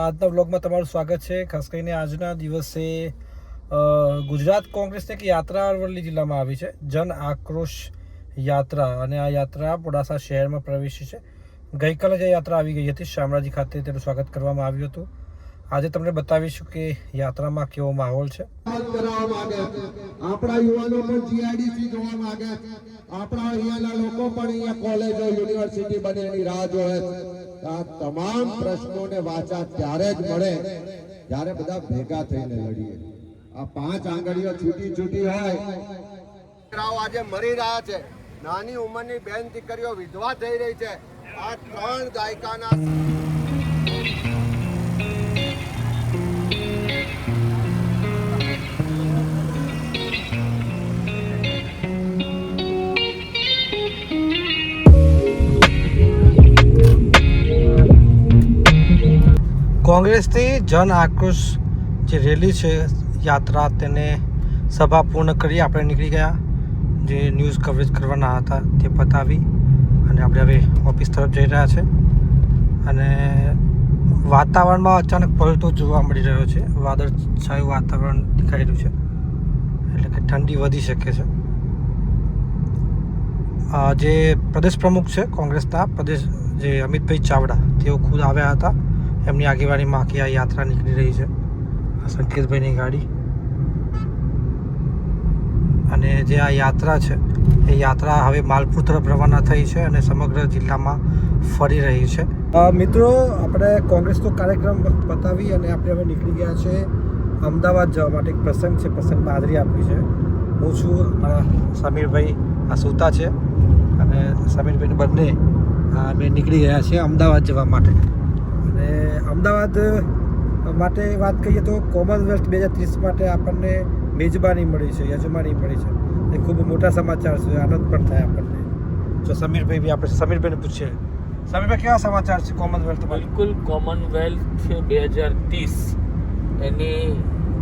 આજના બ્લોગમાં તમારું સ્વાગત છે. ખાસ કરીને આજના દિવસે ગુજરાત કોંગ્રેસની એક યાત્રા અરવલ્લી જિલ્લામાં આવી છે. જન આક્રોશ યાત્રા અને આ યાત્રા મોડાસા શહેરમાં પ્રવેશી છે. ગઈકાલે જે યાત્રા આવી ગઈ હતી. શામળાજી ખાતે તેનું સ્વાગત કરવામાં આવ્યું હતું. આજે તમને બતાવીશું કે યાત્રામાં કેવો માહોલ છે. આપણા યુવાનો પણ જીઆઈડીસી જોવા માંગે. આપણા અહીંયાના લોકો પણ અહીંયા કોલેજો યુનિવર્સિટી બને એની રાહ જોવે આ તમામ પ્રશ્નોને વાચા ત્યારે જ મળે, જ્યારે બધા ભેગા થઈને લડીએ. આ પાંચ આંગળીઓ છૂટી છૂટી હોય. છોકરાઓ આજે મરી રહ્યા છે. નાની ઉંમરની બેન દીકરીઓ વિધવા થઈ રહી છે. આ ત્રણ દાયકાના કોંગ્રેસની જન આક્રોશ જે રેલી છે, યાત્રા તેને સભા પૂર્ણ કરી આપણે નીકળી ગયા. જે ન્યૂઝ કવરેજ કરવાના હતા તે પતાવી અને આપણે હવે ઓફિસ તરફ જઈ રહ્યા છે. અને વાતાવરણમાં અચાનક પલટો જોવા મળી રહ્યો છે. વાદળછાયું વાતાવરણ દેખાઈ રહ્યું છે. એટલે કે ઠંડી વધી શકે છે. જે પ્રદેશ પ્રમુખ છે કોંગ્રેસના, પ્રદેશ જે અમિતભાઈ ચાવડા, તેઓ ખુદ આવ્યા હતા. એમની આગેવાનીમાં આખી આ યાત્રા નીકળી રહી છે. આ સંકેતભાઈની ગાડી. અને જે આ યાત્રા છે, એ યાત્રા હવે માલપુર તરફ રવાના થઈ છે અને સમગ્ર જિલ્લામાં ફરી રહી છે. મિત્રો, આપણે કોંગ્રેસનો કાર્યક્રમ પતાવી અને આપણે હવે નીકળી ગયા છે અમદાવાદ જવા માટે. એક પ્રસંગ છે પ્રસંગમાં હાજરી આપી છે. હું છું મારા સમીરભાઈ આ સુતા છે અને સમીરભાઈ બંને અમે નીકળી ગયા છીએ અમદાવાદ જવા માટે. અને અમદાવાદ માટે વાત કરીએ તો કોમનવેલ્થ બે હજાર ત્રીસ માટે આપણને મેજબાની મળી છે, યજમાની મળી છે. એ ખૂબ મોટા સમાચાર છે, આનંદ પણ થાય આપણને. જો સમીરભાઈ બી આપણે, સમીરભાઈને પૂછીએ. સમીરભાઈ, કેવા સમાચાર છે કોમનવેલ્થ બિલકુલ કોમનવેલ્થ બે હજાર ત્રીસ એની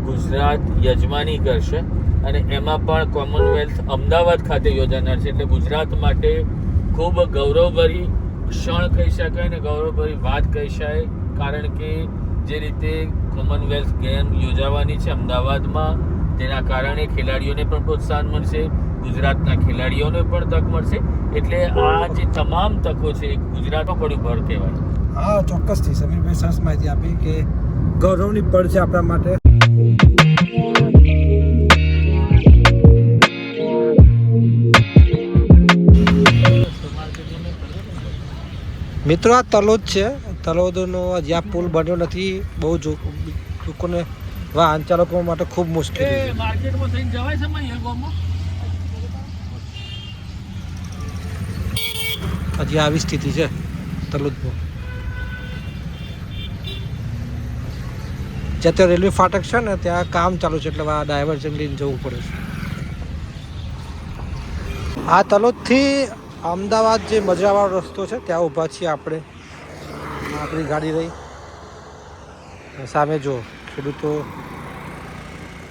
ગુજરાત યજમાની કરશે અને એમાં પણ કોમનવેલ્થ અમદાવાદ ખાતે યોજાનાર છે. એટલે ગુજરાત માટે ખૂબ ગૌરવભરી ક્ષણ કહી શકાય ને ગૌરવભરી વાત કહી શકાય. કારણ કે જે રીતે કોમનવેલ્થ ગેમ યોજાવાની છે અમદાવાદમાં, તેના કારણે ખેલાડીઓને પણ પ્રોત્સાહન મળશે, ગુજરાતના ખેલાડીઓને પણ તક મળશે. એટલે આ જે તમામ તકો છે, એ ગુજરાતમાં પડ્યું ભર કહેવાય. હા, ચોક્કસથી. સમીરભાઈ સરસ માહિતી આપી કે ગૌરવની પળ છે આપણા માટે. મિત્રો આ તલોદ છે. તલોદનો જ્યાં પુલ બન્યો નથી બહુ લોકોને વાહન ચાલકો માટે ખૂબ મુશ્કેલી હજી આવી સ્થિતિ છે તલોદમાં. જ્યાં ત્યાં રેલવે ફાટક છે ને ત્યાં કામ ચાલુ છે એટલે આ ડાયવર્જન લઈને જવું પડે છે. આ તલોદથી અમદાવાદ જે મજાવાળો રસ્તો છે, ત્યાં ઊભા છીએ આપણે. આપણી ગાડી રહી. સામે જો, ખેડૂતો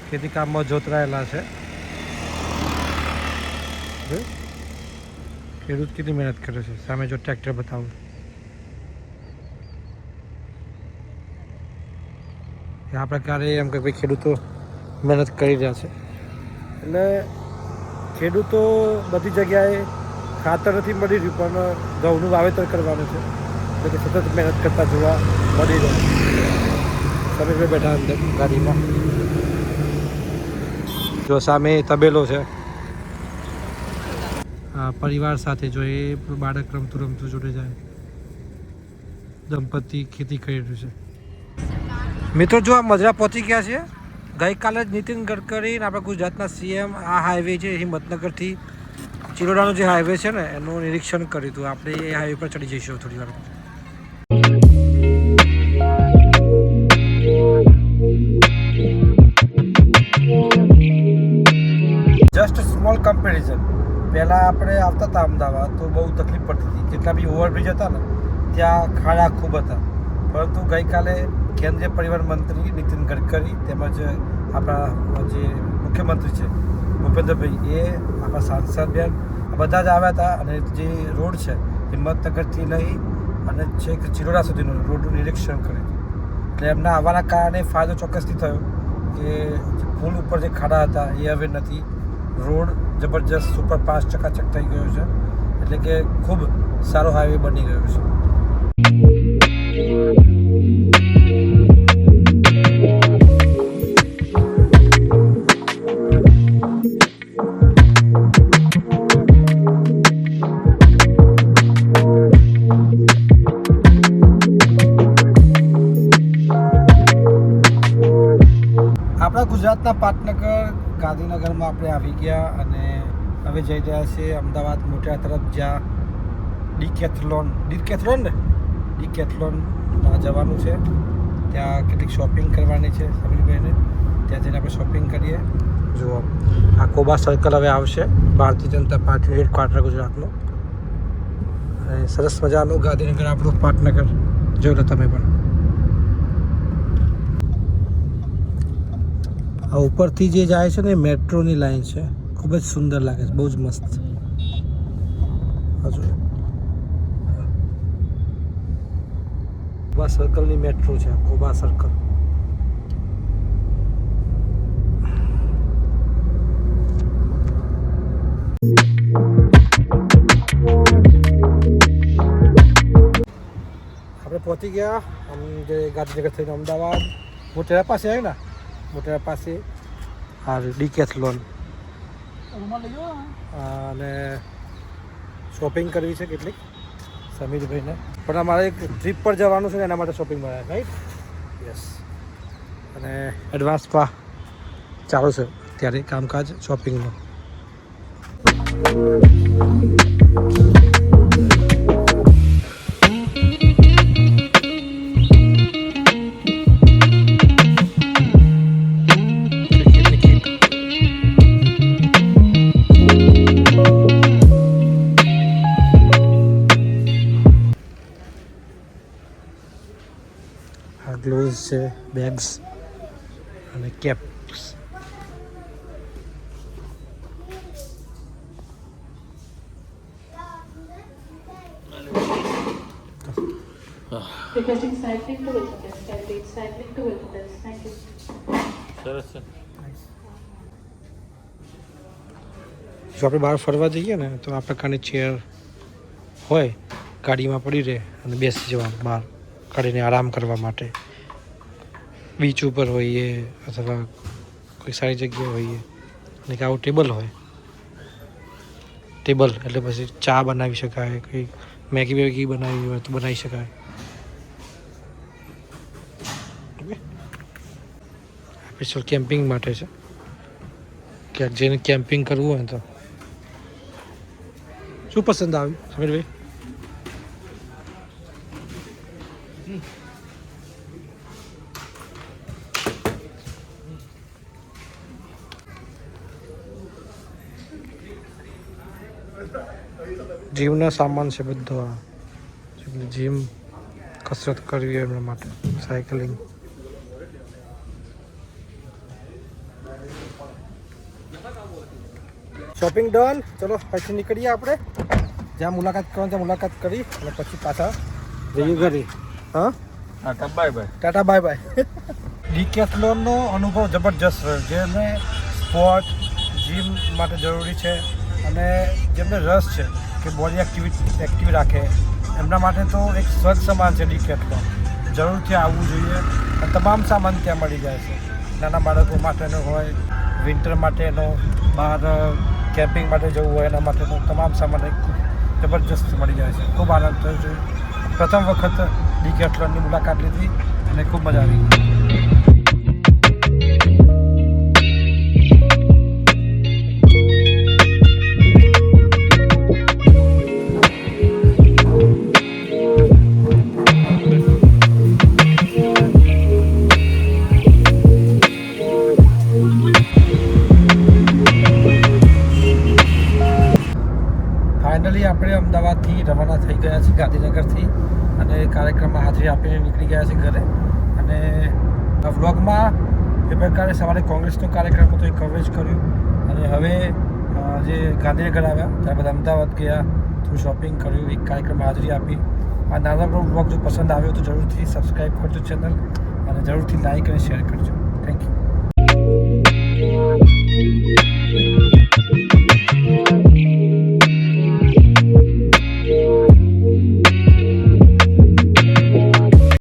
ખેતી કામમાં જોતરાયેલા છે. ખેડૂત કેટલી મહેનત કરે છે? સામે જો ટ્રેક્ટર બતાવું. આ પ્રકારે એમ કે ભાઈ ખેડૂતો મહેનત કરી રહ્યા છે. એટલે ખેડૂતો બધી જગ્યાએ ખાતર નથી મળી રહ્યું, પણ ઘઉંનું વાવેતર કરવાનું છે. એટલે કે સતત મહેનત કરતા જોવા મળી રહ્યું. તમે બેઠા અંદર ગાડીમાં. જો સામે તબેલો છે. પરિવાર સાથે જો એ બાળક રમતું રમતું જોડે જાય. દંપતી ખેતી કરી રહ્યું છે. મિત્રો, જો આ મજરા પહોંચી ગયા છે. ગઈકાલે જ નીતિન ગડકરી આપણા ગુજરાતના સીએમ આ હાઈવે છે, હિંમતનગરથી ચિરોડાનો જે હાઈવે છે ને, એનું નિરીક્ષણ કર્યું હતું. આપણે એ હાઈવે પર ચડી જઈશું થોડી વાર. જસ્ટ સ્મોલ કમ્પેરિઝન પહેલાં આપણે આવતા હતા અમદાવાદ, તો બહુ તકલીફ પડતી હતી. જેટલા બી ઓવરબ્રિજ હતા ને, ત્યાં ખાડા ખૂબ હતા. પરંતુ ગઈકાલે કેન્દ્રીય પરિવહન મંત્રી નીતિન ગડકરી તેમજ આપણા જે મુખ્યમંત્રી છે ભૂપેન્દ્રભાઈ એ આપણા સાંસદ બેન બધા જ આવ્યા હતા અને જે રોડ છે, હિંમતનગરથી લઈ અને છેક ચિરોડા સુધીનું રોડનું નિરીક્ષણ કર્યું એટલે એમના આવવાના કારણે ફાયદો ચોક્કસથી થયો કે પુલ ઉપર જે ખાડા હતા, એ હવે નથી. રોડ જબરજસ્ત સુપર ટકા ચકાચક થઈ ગયો છે. એટલે કે ખૂબ સારો હાઈવે બની ગયો છે. ગુજરાતના પાટનગર, ગાંધીનગરમાં આપણે આવી ગયા અને હવે જઈ રહ્યા છીએ અમદાવાદ મોટા તરફ, જ્યાં ડીકેથલોન ડીકેથલોન ને? ડીકેથલોન જવાનું છે. ત્યાં કેટલીક શોપિંગ કરવાની છે સમીરભાઈને ત્યાં જઈને આપણે શોપિંગ કરીએ. જુઓ આ કોબા સર્કલ હવે આવશે. ભારતીય જનતા પાર્ટી હેડક્વાર્ટર ગુજરાતનું. અને સરસ મજાનું ગાંધીનગર આપણું પાટનગર. જોઈ લો તમે પણ. આ ઉપરથી જે જાય છે ને મેટ્રોની લાઈન છે. ખૂબ જ સુંદર લાગે છે. બહુ જ મસ્ત. હજુ કોબા સર્કલની મેટ્રો છે. કોબા સર્કલ આપણે પહોંચી ગયા. આમ જે ગાંધીનગર થઈને અમદાવાદ. મોટેરા પાસે આવ્યું ને મોટેરા પાસે આ ડીકેથલોન અને શોપિંગ કરવી છે કેટલીક? સમીરભાઈને. પણ અમારે એક ટ્રીપ પર જવાનું છે ને એના માટે શોપિંગ મળ્યા રાઈટ? યસ. અને એડવાન્સમાં ચાલુ છે અત્યારે કામકાજ શોપિંગનું. You. સરસ છે. જો આપણે બહાર ફરવા જઈએ ને તો આ પ્રકારની ચેર હોય ગાડીમાં પડી રહે અને બેસી જવાનું બહાર કાઢીને આરામ કરવા માટે. બીચ ઉપર હોઈએ અથવા કોઈ સારી જગ્યાએ હોઈએ. અને કે આવું ટેબલ હોય. ટેબલ એટલે પછી ચા બનાવી શકાય કંઈ મેગી વેગી બનાવી હોય તો બનાવી શકાય. સ્પેશિયલ કેમ્પિંગ માટે છે. ક્યાંક જઈને કેમ્પિંગ કરવું હોય તો. શું પસંદ આવ્યું? સમીરભાઈ? જીમનો સામાન છે બધો આ. જીમ કસરત કરવી એમના માટે સાયકલિંગ. શોપિંગ ડન ચલો પછી નીકળીએ આપણે. જ્યાં મુલાકાત કરવાની ત્યાં મુલાકાત કરી અને પછી પાછા જઈએ ઘરે. હા? Bye bye tata bye bye ડીકેથલોનનો અનુભવ જબરજસ્ત રહ્યો જેને સ્પોર્ટ જીમ માટે જરૂરી છે. અને જેમને રસ છે કે બોડી એક્ટિવિટી એક્ટિવ રાખે, એમના માટે તો એક સ્વચ્છ સમાન છે ડીકેથલોન જરૂરથી આવવું જોઈએ. તમામ સામાન ત્યાં મળી જાય છે. નાના બાળકો માટેનો હોય વિન્ટર માટેનો, બહાર કેમ્પિંગ માટે જવું હોય એના માટેનો તમામ સામાન એક જબરજસ્ત મળી જાય છે. ખૂબ આનંદ થયો છે. પ્રથમ વખત ડીકેથલોનની મુલાકાત લીધી અને ખૂબ મજા આવી. અમદાવાદથી રવાના થઈ ગયા છીએ, ગાંધીનગરથી. અને કાર્યક્રમમાં હાજરી આપીને નીકળી ગયા છીએ ઘરે. અને વ્લોગમાં એ પ્રકારે સવારે કોંગ્રેસનો કાર્યક્રમ હતો, એ કવરેજ કર્યું. અને હવે જે ગાંધીનગર આવ્યા ત્યારબાદ અમદાવાદ ગયા, થોડું શોપિંગ કર્યું, એક કાર્યક્રમમાં હાજરી આપી. આ નાનકડો વ્લોગ જો પસંદ આવ્યો તો જરૂરથી સબસ્ક્રાઈબ કરજો ચેનલ અને જરૂરથી લાઈક અને શેર કરજો. Thank you